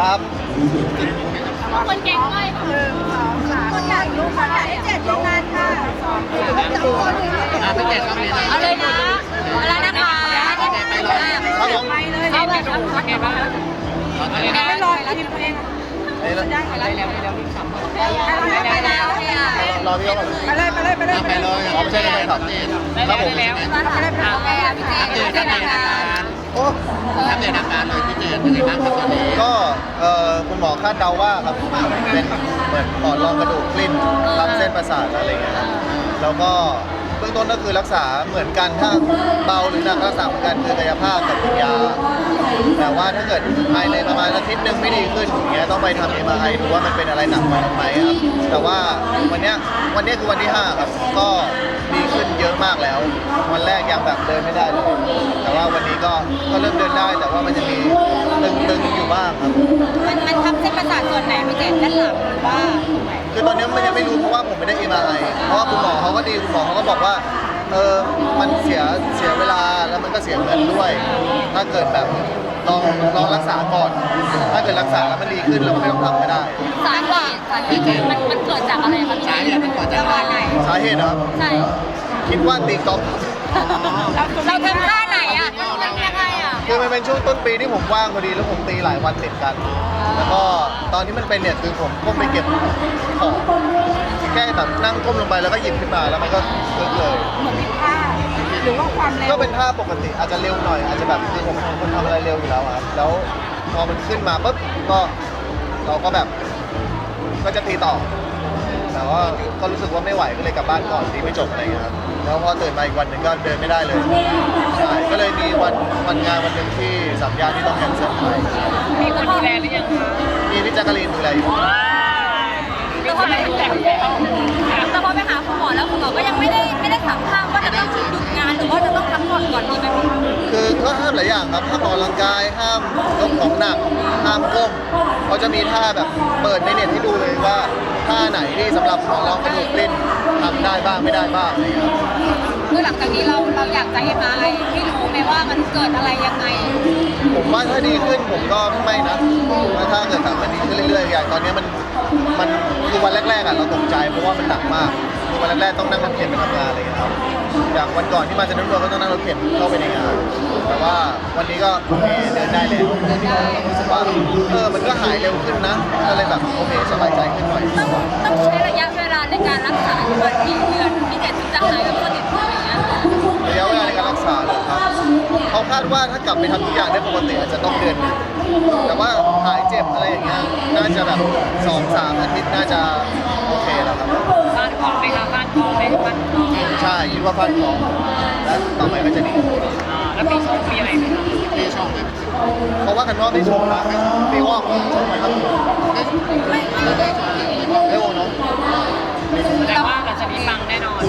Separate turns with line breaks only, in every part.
ครับ
คนเก่งเลย
หนึ่งสองสามคนอยากรู้คนอยากได้เจ็ดนานค่ะสองคน
อะพี่เจดก็มีนะ
เอาเลยนะเอาแล้วนะคะ
ครับผม
ไปเลย
เอาแบบโอเคป่ะ
ตอนนี้
ไม่รอแล้วทีมเอง
นี่นะ
ไปเลยไปเลย
ไปแล้วเลย
รอพี่เขา
ไปเลยไปเลยไปเลย
ไปเลย
อ๋อไม่ใช่ไม่ใช่ครับครับผม
โอเคอะพี่เจ
อัปเดต
เจ
อัปเด
นะ
ตอา
คะ
โอ้
อัปเดตอาการเลยพี่เจนเป็นยังไงบ้างครับตอนนี้
ก็เอ่อคุณหมอคาดเดาว่าครับเป็นเหมือนปอดรองกระดูกกลิ้นทับเส้นประสาทอะไรอย่างเงี้ยครับแล้วก็ เบื้องต้นก็คือรักษาเหมือนกันถ้าเบาหรือหนักรักษาเหมือนกันคือกายภาพกับกิยา แต่ว่าถ้าเกิดภายในประมาณอาทิตย์หนึ่งไม่ดีขึ้นอย่างเงี้ยต้องไปทำเอ็มไอดูว่ามันเป็นอะไรหนักกว่านั้นไหมครับแต่ว่าวันเนี้ยวันเนี้ยคือวันที่ห้าครับก็ดีขึ้นเยอะมากแล้ว วันแรกยังแบบเดินไม่ได้เลยแต่ว่าวันนี้ก็ก็เริ่มเดินได้ แต่ว่ามันจะมีตึงๆอยู่บ้างครับ
มันมันทับเส้นประสาทส่วนไหนพี่เจด้านหลัง ว่าตรงไหน
คือตอนนี้มันยังไม่รู้เพราะว่าผมไม่ได้ MRI เพราะว่าคุณหมอเขาก็ดีคุณหมอเขาก็บอกว่าเออมันเสียเสียเวลาแล้วมันก็เสียเงินด้วย ถ้าเกิดแบบลองลองรักษาก่อน ถ้าเกิดรักษาแล้วมันดีขึ้นเราก็ไม่ต้องทำก็ได้
สาเหตุสาเหตุมันมันเกิดจากอะไรคะพี่
สาเหตุมันเกิดจากอะไร
ไหน
สาเหตุนะครับ
ใช่
คิดว่าตีกอล์ฟ
เราทำท่าไหนอะมันยังไงอะ
คือมันเป็นช่วงต้นปีที่ผมว่างพอดีแล้วผมตีหลายวันติดกัน แล้วก็ตอนที่มันเป็นเนี่ยคือผมก้มไปเก็บของแค่แบบนั่งก้มลงไปแล้วก็หยิบขึ้นมาแล้วมันก็เกิดเลย
เหมือนผิดพลาดหรือว่าความเร็ว
ก็เป็นท่าปกติอาจจะเร็วหน่อยอาจจะแบบคือผมเป็นคนทำอะไรเร็วอยู่แล้วอะครับแล้วพอมันขึ้นมาปุ๊บก็เราก็แบบก็จะตีต่อแต่ ว่าก็รู้สึกว่าไม่ไหวก็เลยกลับบ้านก่อนตีไม่จบอะไรอย่างเงี้ยครับแล้วพอตื่นมาอีกวันหนึ่งก็เดินไม่ได้เลยใช่ก็เลยมีวันวันงานวันหนึ่งที่สัมยาที่ต้องแคนเซิลไป
มีคนดูแลหรือยังคะ
มีพี่แจักรีนดูแลอยู่
มีคนดูแลอยู่แล้วแต่พอไปหาคุณหมอแล้วคุณหมอก็ยังไม่ได้ไม่ได้ถามห้ามว่าจะต้องหยุดงานหรือว่าจะต้องพักผ่อนก่อนดีไหมพี่
คือก็ห้ามหลายอย่างครับห้ามออกกำลังกายห้ามยกของหนักห้ามก้ม เขาจะมีท่าแบบเปิดในเน็ตให้ดูเลยว่าท่าไหนที่สำหรับหมอรองกระดูกกลิ้นทำได้บ้างไม่ได้บ้างอะไรอย่างเงี้ยครับ
คือหลังจากนี้เราเราอยากจะเอ็มไอให้รู้ไหมว่ามันเกิดอะไรยังไง
ผมว่าถ้าดีขึ้นผมก็ไม่นะว่าถ้าเกิดทำมันดีขึ้นเรื่อยๆอย่างตอนนี้มันมันคือวันแรกๆอะเราตกใจเพราะว่ามันหนักมาก คือวันแรกๆต้องนั่งรถเข็นไปทำงานอะไรอย่างเงี้ยครับอย่างวันก่อนที่มาจะนุ่นวก็ต้องนั่งรถเข็นเข้าไปในงาน แต่ว่าวันนี้ก็โอเคเดินได้แล้วรู้สึกว่าเออมันก็หายเร็วขึ้นนะก็เลยแบบโอเคสบายใจขึ้นหน่อย
ต้องต้องใช้ระยะเวลาในการรักษาอยู่ประมาณกี่เดือนพี่เด็ดถึงจะหายแบบสนิทอะไรอย่างเงี้ย
ระยะเวลาในการรักษาเลยครับเขาคาดว่าถ้ากลับไปทำทุกอย่างได้ปกติอาจจะต้องเดือนหนึ่งแต่ว่าหายเจ็บอะไรอย่างเงี้ยน่าจะแบบสองสามอาทิตย์น่าจะโอเคแล้วครับ
บ้านกองไหมคะบ้านกองไหมบ้านกอง
ใช่คิดว่าฟันของแล้วต่อไปก็จะดี
แล้วปีชงปีอะไรไหมคะ
พี่ชอบไหม
เพราะว่ากันว่าไม่ชมนะปีว่าชมไหมครับไม่โอ้เนาะ
แต่ว่าหลังจากนี้ปังแน่นอน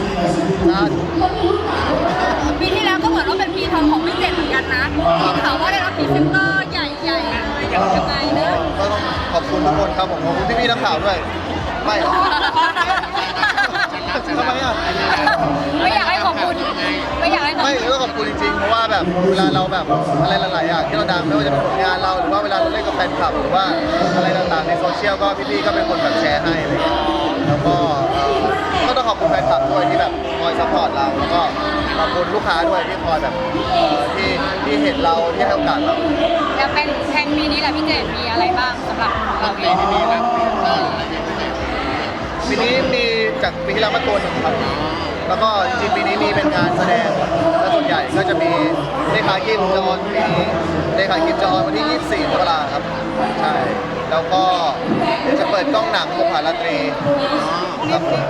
ปีที่แล้วก็เหมือนว่าเป็นปีทองของพี่เจ็ดเหมือนกันนะมีข่าวว่าได้รับพรีเซนเตอร์ใหญ่ๆเลยยังไงเนอะ
ก็ต้องขอบคุณทุกคนครับผมขอบคุณพี่ๆนักข่าวด้วยไม่ ทำไมอะ
ไม่อยากให้ขอบคุณไม่อยากให้ขอบ
ไม่
คุณ
ก็ขอบคุณจริงๆ เพราะว่าแบบเวลาเราแบบอะไรหลายๆอย่างที่เราดังไม่ว่าจะเป็นผลงานเราหรือว่าเวลาเราเล่นกับแฟนคลับหรือว่าอะไรต่างๆในโซเชียลก็พี่ๆก็เป็นคนแบบแชร์ให้อะไรอย่างเงี้ยแล้วก็เอ่อก็ต้องขอบคุณแฟนคลับด้วยที่แบบคอยซัพพอร์ตเราแล้วก็ขอบคุณลูกค้าด้วยที่คอยแบบเอ่อที่ที่เห็นเราที่ให้โอกาสเรา
แล้วเป็นแทนปีนี้แหละพี่เจดมีอะไรบ้างสำหรับเราเอ
ปี
ง
ที่มีรับเอออะ
ปีนี้มีจากปีที่แล้วมาตัวหนึ่งครับ แล้วก็จริงๆปีนี้มีเป็นงานแสดงและส่วนใหญ่ก็จะมีเลขาคิมจออนปีนี้เลขาคิมจออนวันที่ 24มกราครับ ใช่ แล้วก็เดี๋ยวจะเปิดกล้องหนังกุมภาราตรีครับผม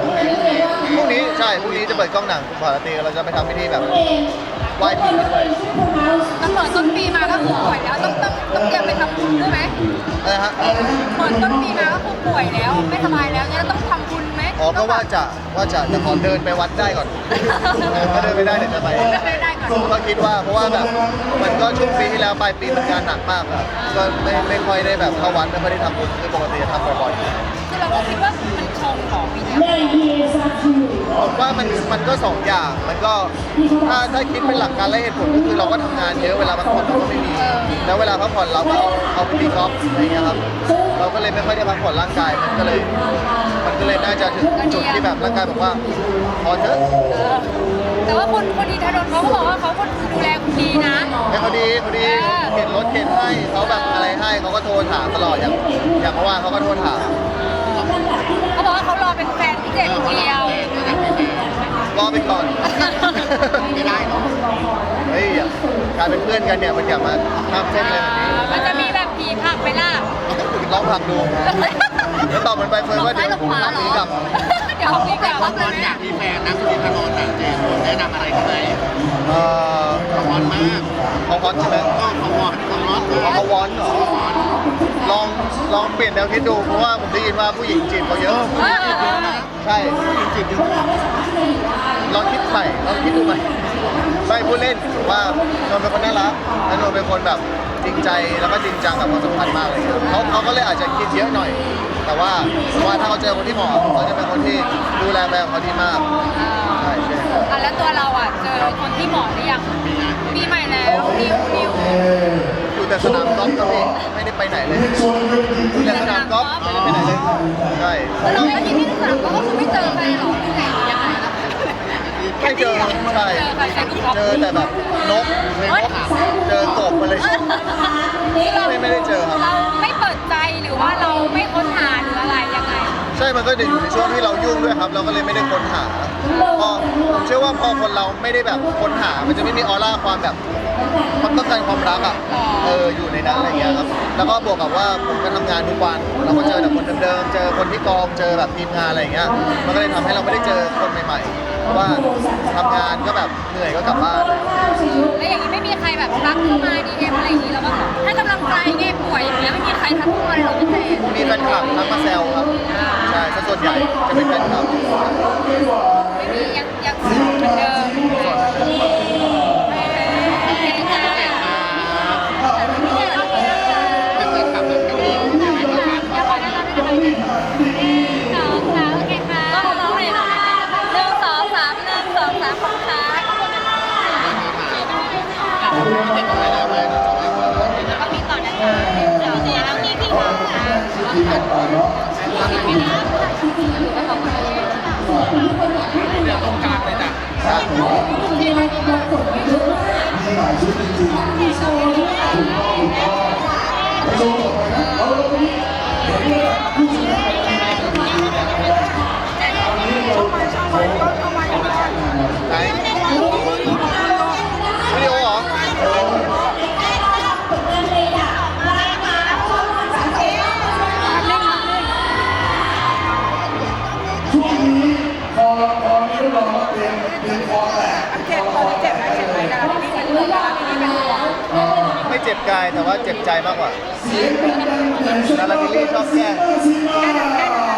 พรุ่งนี้ใช่พรุ่งนี้จะเปิดกล้องหนังกุมภาราตรีเราจะไปทำพิธีแบบไหว้ผีด้วย
กำหนดต้นปีมาก็คือป่วยแล้วต้องต้องต้องเตรียมไปทำบุญด้วยไหม
อะไรฮะ
เหมือนต้นปีมาก็คือป่วยแล้ว ไม่สบายแล้วเนี่ยต้องทำบุญไหม
อ๋อเราก็ว่าจะว่าจะแต่ขอเดินไปวัดได้ก่อนถ้าเดินไม่ได้เดี๋ยวจะไป
ไม่ได้ก่อน
ก็คิดว่าเพราะว่าแบบมันก็ช่วงปีที่แล้วปลายปีมันงานหนักมากอะก็ไม่ไม่ค่อยได้แบบเข้าวัดไม่ค่อยได้ทำบุญคือปกติจะทำบ่อยๆ
คือเราก็คิดว่ามันชงของปีเนี้ย
ผมว่ามันมันก็สองอย่าง มันก็ถ้าถ้าคิดเป็นหลักการและเหตุผลก็คือเราก็ทำงานเยอะเวลาพักผ่อนเราก็ไม่มี แล้วเวลาพักผ่อนเราก็เอาเอาไปตีกอล์ฟอะไรเงี้ยครับ เราก็เลยไม่ค่อยได้พักผ่อนร่างกาย มันก็เลย มันก็เลยน่าจะถึงจุดที่แบบร่างกายบอกว่าพอเถอะ
แต่ว่าคนคนดีทนนท์เขาก็บอกว่าเขาก็ดูแลคุณดีนะ
ให้เขาดีเขาดีเข็นรถเข็นให้เขาแบบอะไรให้เขาก็โทรถามตลอดอย่างอย่างเมื่อวานเขาก็โทรถาม
เขาบอกว่าเขารอเป็นแฟนพี่เจดคนเดียว
รอไปก่อน
ไม่ได้เนาะ
เฮ้ยอย่าการเป็นเพื่อนกันเนี่ยมันอย่ามาทำเส้นอะไรแบบนี้
มันจะมีแบบผีผักไปล่ะ
ลองผลักดูแล้วตอบมันไปเฟิร์นว่าเดี๋ยว
ลงซ้ายลงขวาเหรอ
หนีกลับ
เดี๋ยวพี่กลับ
บอลอยากมีแฟนนะคุณธนนท์อะเจนแนะนำอะไรเขาไหม
เอ่อ
เขาวอนมาก
เขาฮอตใช่ไหม
ก็เขาวอนเขาวอน
เขาเขาวอนเหรอ ลองลองเปลี่ยนแนวคิดดูเพราะว่าผมได้ยินว่าผู้หญิงจีบเขาเยอะ
เออเออเออ
ใช่จีบเยอะลองคิดใหม่ลองคิดดูใหม่ไม่พูดเล่นว่าโนนเป็นคนน่ารักและโนนเป็นคนแบบจริงใจแล้วก็จริงจังกับความสัมพันธ์มากเลยครับเขาเขาก็เลยอาจจะคิดเยอะหน่อย แต่ว่าว่าถ้าเขาเจอคนที่เหมาะเขาจะเป็นคนที่ดูแลแฟนของเขาดีมากใช่ใช่
อะแล้วตัวเราอะเจอคนที่เหมาะหรือยังปีใหม่แล้วนิวนิว
อยู่ แต่สนามกอล์ฟก็พี่ไม่ได้ไปไหนเลยอยู่แต่สนามกอล์ฟไม่ได้ไปไหนเลยใช่
แล้วเราไม่มีที่สนามก็คือไม่เจอใครหรอที่ไหนยังไง
ไม่เจอใช่
เจอใครใช้ดูกอล์ฟ
เจอแต่แบบนก
เฮ้ย
เจอกบอะไรไม่ไม่ได้เจอครับ
เราไม่เปิดใจหรือว่าเราไม่ค้นหาหรืออะไรยังไง
ใช่ มันก็จะอยู่ในช่วงที่เรายุ่งด้วยครับ เราก็เลยไม่ได้ค้นหาพอผมเชื่อว่าพอคนเราไม่ได้แบบค้นหา มันจะไม่มีออร่าความแบบ มันต้องการความรักอะเอออยู่ในนั้นอะไรเงี้ยครับแล้วก็บวกกับว่าผมก็ทำงานทุกวันเราก็เจอแต่คนเดิมๆเจอคนที่กองเจอแบบทีมงานอะไรเงี้ยมันก็เลยทำให้เราไม่ได้เจอคนใหม่ๆเพราะว่าทำงานก็แบบเหนื่อยก็กลับบ้าน
แล้วอย่างนี้ไม่มีใครแบบทักเข้ามาดีเอ็มอะไรอย่างนี้แล้วก็ให้กำลังใจไงป่วยอย่างเงี้ยไม่มีใครทักเข้ามาเลยหรอพี่เจน
มีแฟนคลับทักมาแซวครับ ใช่ซะส่วนใหญ่จะเป็นแฟนคลับ
ไเดี๋ยว
ตรงกลางเลยจ้ะ
ไหน
เจ็บตอนนี้เจ็บไหมเจ็บไหมนะที่นี่เป็นห่วงเวลาที่นี่เป็นห่วง
ไม่เจ็บกายแต่ว่าเจ็บใจมากกว่านาราบิลลี่ชอบแกล้ง
แค่นั้นแค่นั้น